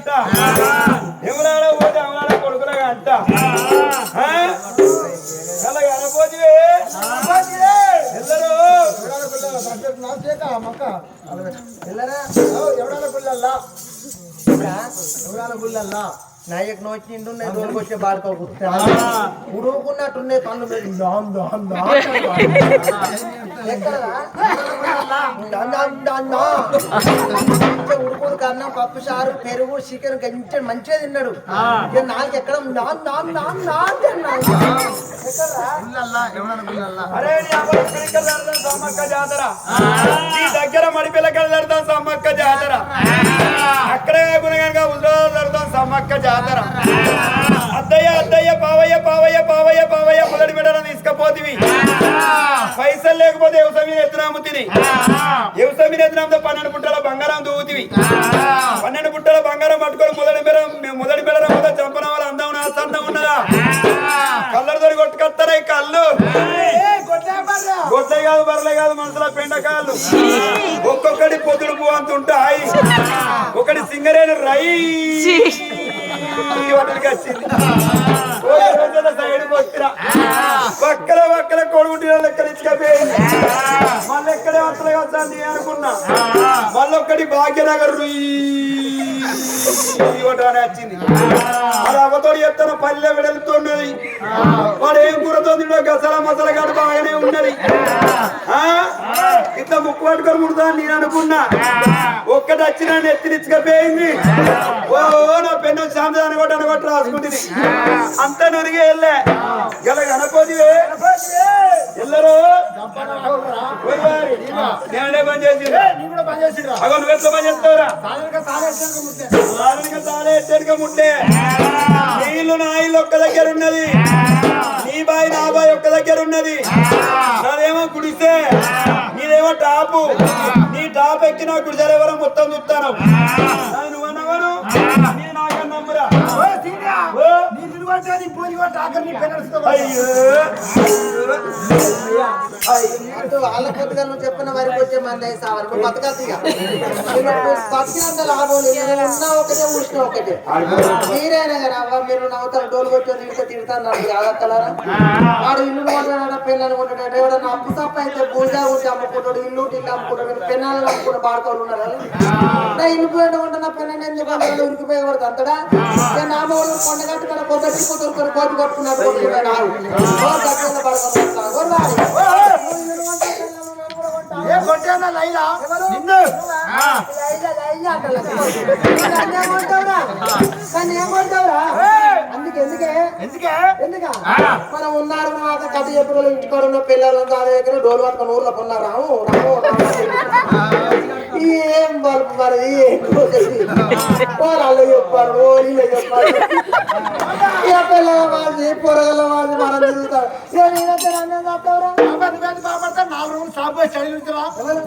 అంట ఎవరాడ పోతే ఎవరాడ కొడుకులగా అంట ఆ? కల కనపోతివే ఎల్లరూ. నాయకు నోచిండు వచ్చే బాడుకోకుండా ఉడుకున్నట్టున్నాయి కళ్ళు మీద దాం ఉడుకుడు కన్నా పప్పు పెరుగు చికెన్ గంచె మంచిగా తిన్నాడు ఇక నాలుగు ఎక్కడ నాన్ సమ్మక్క దగ్గర మడిపిల్ల జరుగుతాం సమ్మక్క జాతర అక్కడే గుణగనగా ఉద్యోగాలు సమ్మక్క జాతర అద్దయ్య అద్దయ్య పావయ్య పావయ్య పావయ్య పావయ్య మొదటి బిడ్డలను తీసుకపోతివి. పైసలు లేకపోతే వ్యవసాయం మీద ఎత్తునాము తిని. వ్యవసాయం మీద పన్నెండు పుట్టల బంగారం దూవుతివి. పన్నెండు పుట్టల బంగారం పట్టుకొని మొదటి బిడ్డ మొదటి బిడ్డ మొదటి చంపన వాళ్ళ అందం నా అందం ఉన్నదా? కళ్ళతో కొట్టుకొస్తారా ఈ కళ్ళు? గొడ్లే కాదు బర్లే కాదు మనసులో పెండకాళ్ళు ఒక్కొక్కటి పొద్దుడు పువ్వు అంత ఉంటాయి. ఒకటి సింగరేణి రై. వాటికి వచ్చింది. కొడుకుంటే లెక్కలు ఇచ్చుకపోయింది మళ్ళీ ఎక్కడే వస్తలే వస్తాను అనుకున్నా మళ్ళీ భాగ్యనగర్ ఇవ్వటానే వచ్చింది. అది అవ్వతో చెప్తాను పల్లె వెడలుతున్నది వాడు ఏం కూరతో తిండో గసల మసల గడు బాగానే ఉన్నది. ఇంత ముక్కు పట్టుకొని ముడతా నేను అనుకున్నా. ఒక్కటి వచ్చిన నన్ను ఓ నా పెన్ను సాంత అనగొట్టు అనగొట్టు రాసుకుంటుంది. అంత నురిగి వెళ్ళే. గల గణపతివే. ఎల్లరో? నేనే పని చేసి అగో నువ్వెట్లా పని చేస్తావురా? సాధారణంగా తాళే ఎట్టెనక ముట్టే. నీళ్ళు నా ఇల్లు ఒక్క దగ్గర ఉన్నది. నీ బాయ్ నా బాయ్ ఒక్క దగ్గర ఉన్నది. నాదేమో గుడిసే. నీదేమో టాపు. నీ టాప్ ఎక్కి నా గుడిసెలు ఎవరో మొత్తం చూస్తాను. నువ్వన్నవాను అయ్యో. అటు వాళ్ళ కొద్దిగా నువ్వు చెప్పిన వరకు వచ్చే మంది సావాలి నువ్వు బతికినంత లాభం లేదు. ఉన్నా ఒకటే ఊసిన ఒకటే. మీరైనా కదా? అవ్వ మీరు నవ్వుతారు డోలు కొట్టి తిడితే తిడతాను నన్ను జాగ్రత్తలారా వాడు ఇల్లు కొంటాడా పెళ్ళని కొంటాడు ఎవడన్నా అప్పు తప్ప అయితే పూజ ఉంటే అమ్ముకుంటాడు ఇల్లు ఇల్లు అమ్ముకుంటాడు. పెన్నాలను అమ్ముకుంటే బాడుకోవాలి ఉన్నారు నా ఇల్లు పోయిన కొంటే నా పెళ్ళని ఎందుకు అమ్ముకుంటాడు ఉరికిపోయి కొడుతుంది అంతడా నా మూడు కొండ కట్టి టిప్పు కోతి కొట్టుకున్నాడు మనం ఉన్నారు మాట కథ చెప్పుకోవాలి ఇంటికాడ ఉన్న పిల్లలు దాని దగ్గర డోలు పట్టుకొని ఊర్లో కొన్నారు రాము రాము. ఏం బల్బు మరి? ఏం. వాళ్ళు చెప్పారు చెప్పారు ఇక పిల్లల వాళ్ళు వాళ్ళు మనం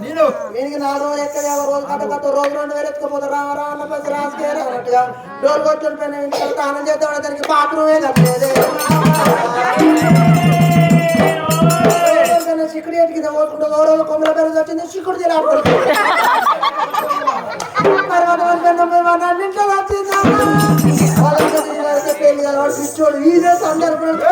నేను. దీనికి నాలుగు రోజులు ఎక్కడ రోజు రెండు వేలు రా అన్న అన్నట్టుగా డోర్ పైన ఇంట్లో స్నానం చేద్దాం దానికి బాత్రూమే కట్టలేదు. చిక్కుడు ఎటుకి ఓటుకుంటూ గౌరవ కొమ్మల పేరు వచ్చింది చిక్కుడు జిల్లా తర్వాత వాళ్ళ పెద్ద మేము అన్నింట్లో వచ్చింది పిచ్చోడు ఈజే సందర్భంలో